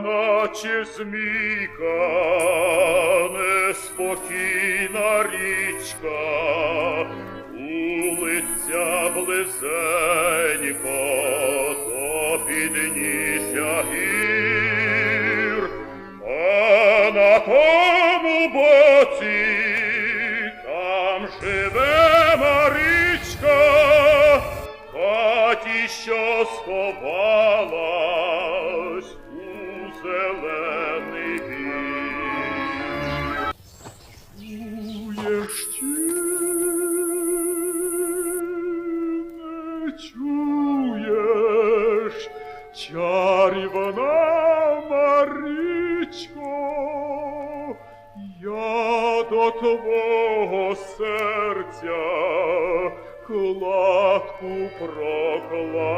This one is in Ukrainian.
наче змійка, неспокійна річка, улиця близенько, то підніжжя гір, а на тому боці там живе Маричка, в хаті, що сховалась твого серця кладку прокладу.